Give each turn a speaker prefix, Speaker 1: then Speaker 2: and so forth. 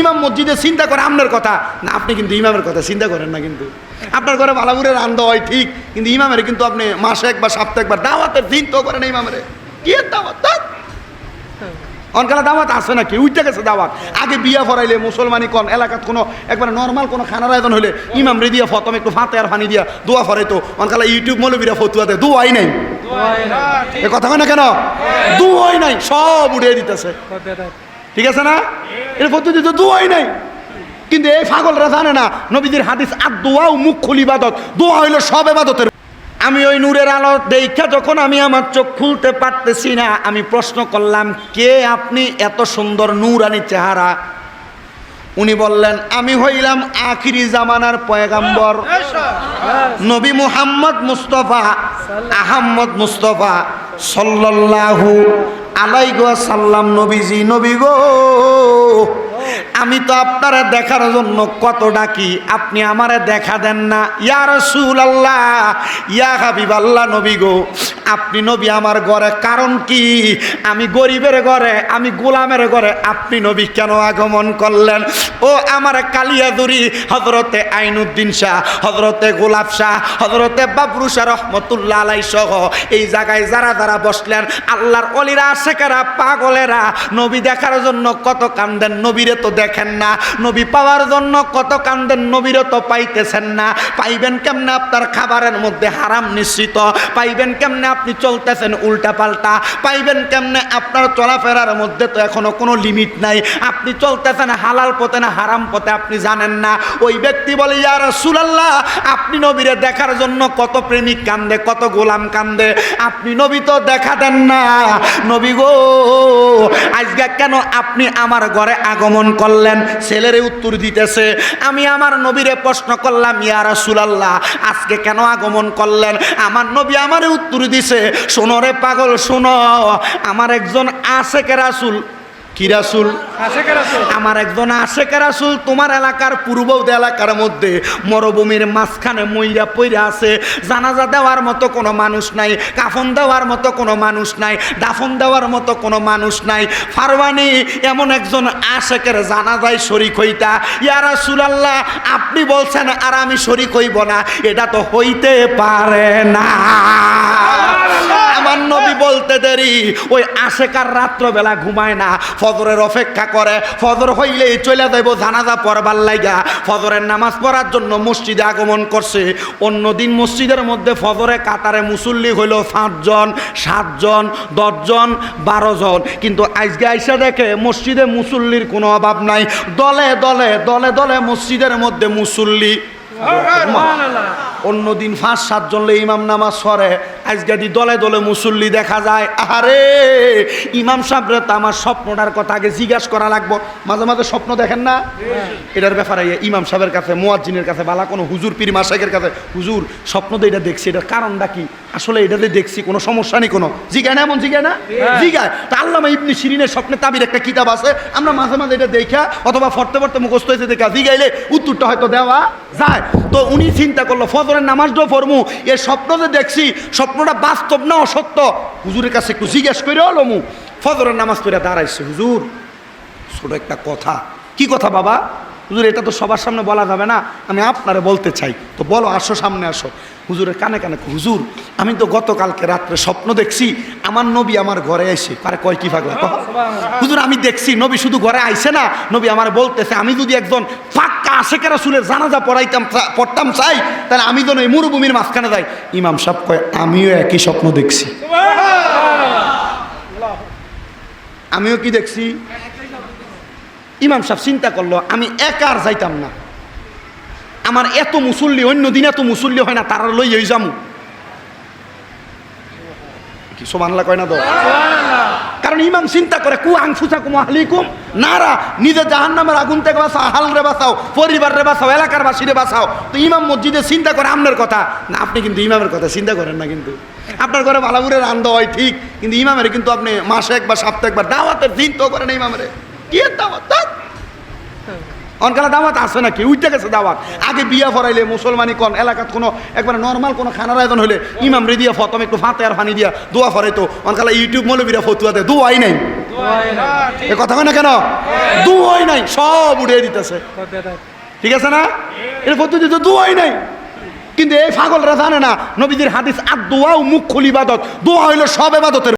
Speaker 1: ইমাম মসজিদে চিন্তা করে আপনার কথা। না আপনি কিন্তু ইমামের কথা চিন্তা করেন না কিন্তু। আপনার ঘরে বালাপুরের রান্না হয় ঠিক কিন্তু ইমামের কিন্তু আপনি মাসে একবার সপ্তাহে একবার দাওয়াতের দিন তো করেন ইমামের। কি দাওয়াত। অনকালা দাওয়াত আছে নাকি? উইটা গেছে দাওয়াত। আগে বিয়া ফরাইলে মুসলমানি কোন এলাকাত কোনো একবার নর্মাল কোনো খানার আয়োজন হলে ইমাম রে দিয়া ফতম একটু ফাতে আর ফানি দিয়া দোয়া ফরাইতো অনকালা ইউটিউব মৌলবীরা ফতুয়া দেয় দোয়াই নাই। কথা হয় না কেন? দোয়াই নাই। সব উড়িয়ে দিতেছে। ঠিক আছে না? এর পদ্ধতি তো দোয়াই নাই। কিন্তু এই পাগলরা জানে না নবীদের হাদিস, আর দোয়াও মুখ খুলি ইবাদত। দোয়া হইল সব এবাদতের আমি ওই নূরের আলো দেখা যখন আমি আমার চোখ খুলতে পারতেছি না, আমি প্রশ্ন করলাম, কে আপনি এত সুন্দর নূরানি চেহারা? উনি বললেন, আমি হইলাম আখিরি জামানার পয়গাম্বর। নবী মুহাম্মদ মুস্তফা, আহম্মদ মুস্তফা সাল্লাল্লাহু আলাইগো সাল্লাম নবীজি, নবী গো। আমি তো আপনারা দেখার জন্য কত ডাকি, আপনি আমারে দেখা দেন না। ইয়ার সুল আল্লাহ ইয়া হাবিব আল্লাহ নবী গো। আপনি নবী আমার ঘরে, কারণ কি? আমি গরিবের ঘরে, আমি গোলামের ঘরে, আপনি নবী কেন আগমন করলেন? ও আমার কালিয়াদুরি হজরতে আইনুদ্দিন শাহ হজরতে গোলাপ শাহ হজরতে বাবরু শাহ রহমতুল্লাহ আলাই সহ এই জায়গায় যারা যারা বসলেন, আল্লাহর অলিরা শেখেরা পাগলেরা, নবী দেখার জন্য কত কান্দেন, নবীরে তো দেখেন না। নবী পাওয়ার জন্য কত কান্দেন, নবীরে তো পাইতেছেন না। পাইবেন কেমনে আপনার খাবারের মধ্যে হারাম নিশ্চিত? পাইবেন কেমনে আপনি চলতেছেন উল্টা পাল্টা পাইবেন কেমনে? আপনার চলাফেরার মধ্যে তো এখনও কোনো লিমিট নাই। আপনি চলতেছেন হালাল পথে না হারাম পথে আপনি জানেন না। ওই ব্যক্তি বলে ইয়ার সুলাল্লাহ আপনি নবীরে দেখার জন্য কত প্রেমিক কান্দে, কত গোলাম কান্দে। আপনি নবী তো দেখা দেন না। নবী গো, আজকে কেন আপনি আমার ঘরে আগমন করলেন? ছেলেরে উত্তর দিতেছে, আমি আমার নবীরে প্রশ্ন করলাম, ইয়া রাসূলুল্লাহ, আজকে কেন আগমন করলেন? আমার নবী আমারে উত্তর দিছে, শোনো পাগল, শোনো, আমার একজন আশেকের রাসূল কি রাসূল? আমার একজন আশেকে রাসূল? তোমার এলাকার পূর্বদ এলাকার মধ্যে মরুভূমির মাঝখানে মইরা পইরা আছে। জানাজা দেওয়ার মতো কোনো মানুষ নাই কাফন দেওয়ার মতো কোনো মানুষ নাই দাফন দেওয়ার মতো কোনো মানুষ নাই। ফারওয়ানি এমন একজন আশেকের জানাজায় শরিক হইতা। ইয়ারা সুলাল্লাহ আপনি বলছেন আর আমি শরিক হইব না এটা তো হইতে পারে না। বলতে দেরি। ওই আশেকার রাত্রবেলা ঘুমায় না। ফজরের অপেক্ষা করে। ফজর হইলেই চলে যাইব জানাজা পড়বার লাইগা। ফজরের নামাজ পড়ার জন্য মসজিদে আগমন করছে। অন্যদিন মসজিদের মধ্যে ফজরে, কাতারে মুসল্লি হইল পাঁচজন, সাতজন, দশজন বারো জন কিন্তু আজকে আইসা দেখে মসজিদে মুসল্লির কোনো অভাব নাই। দলে দলে দলে দলে মসজিদের মধ্যে মুসল্লি অন্যদিন পাঁচ সাতজন ইমাম নামাজ সরে আজকে দি দলে দলে মুসল্লি দেখা যায় আরে ইমাম সাহেবরে তো আমার স্বপ্নটার কথা আগে জিজ্ঞাসা করা লাগবো। মাঝে মাঝে স্বপ্ন দেখেন না? এটার ব্যাপারে ইমাম সাহেবের কাছে, মোয়াজ্জিনের কাছে, বালা কোনো হুজুর, পীর মাসাইকের কাছে, হুজুর, স্বপ্ন তো এটা দেখছি। এটার কারণটা কি? আসলে এটাতে দেখছি কোনো সমস্যা নেই কোনো। জিগায় না এমন জিগায় না? জিগায়। তা আল্লামা ইবনি শিরিনের স্বপ্নে তাবির একটা কিতাব আছে। আমরা মাঝে মাঝে এটা দেখা অথবা ফরতে ফরতে মুখস্থ হয়েছে দেখা। জিগাইলে উত্তরটা হয়তো দেওয়া যায়। তো উনি চিন্তা করল ফজরের নামাজ দো ফরমু এ স্বপ্ন যে দেখছি স্বপ্নটা বাস্তব না অসত্য? হুজুরের কাছে একটু জিজ্ঞেস করে হলো মু ফজরের নামাজ পড়ে দাঁড়াইছে হুজুর ছোট একটা কথা। কি কথা বাবা? হুজুর এটা তো সবার সামনে বলা যাবে না আমি আপনারে বলতে চাই। তো বলো আসো সামনে আসো। হুজুরের কানে কানে হুজুর আমি তো গতকালকে রাত্রে স্বপ্ন দেখছি আমার নবী আমার ঘরে আইসে আরে কয় কি পাগলা হুজুর আমি দেখছি নবী শুধু ঘরে আইসে না নবী আমার বলতেছে আমি যদি একজন ফাঁকা আশেকেরা শুনে জানাজা পড়াইতাম পড়তাম চাই তাহলে আমি যেন এই মরুভূমির মাঝখানে যাই। ইমাম সাহেব কয় আমিও একই স্বপ্ন দেখছি। আমিও কি দেখছি? ইমাম সাহেব চিন্তা করল আমি একা আর যাইতাম না। আমার এত মুসল্লি অন্য দিন এত মুসল্লি হয় না তারা লই এই যামু। কি সোমানলা কয় না তো? কারণ ইমাম চিন্তা করে কু আংফুসা কুম আহলিকুম? নারা নিজে জাহান নামের আগুন থেকে বাঁচাও হাল রে বাঁচাও পরিবার রে বাঁচাও এলাকার বাসীরে বাঁচাও। তো ইমাম মসজিদে চিন্তা করে আপনার কথা। না আপনি কিন্তু ইমামের কথা চিন্তা করেন না কিন্তু। আপনার ঘরে বালাপুরের আনন্দ হয় ঠিক কিন্তু ইমামের কিন্তু আপনি মাসে একবার সপ্তাহে একবার দাওয়াতের দিন তো করেন ইমামের। কি দাওয়াত। অনকালা দাওয়াত আছে নাকি? উইটা গেছে দাওয়াত। আগে বিয়া ফরাইলে মুসলমানি কোন, এলাকাত কোনো, একবারে নর্মাল কোনো খানার আয়োজন হলে ইমাম রে দিয়া ফতম, একটু ফাতে আর ফানি দিয়া দোয়া ফরাইতো অনকালা ইউটিউব মৌলবীরা ফতুয়া দেয়, দোয়াই নাই। এ কথা হয় না কেন? দোয়াই নাই, সব উড়িয়ে দিতেছে। ঠিক আছে না? এর ফতু দিতে দোয়াই নাই। কিন্তু এই পাগলরা জানে না নবীদের হাদিস আর দোয়াও মুখ খুলি ইবাদত। দোয়া হইল সব এবাদতের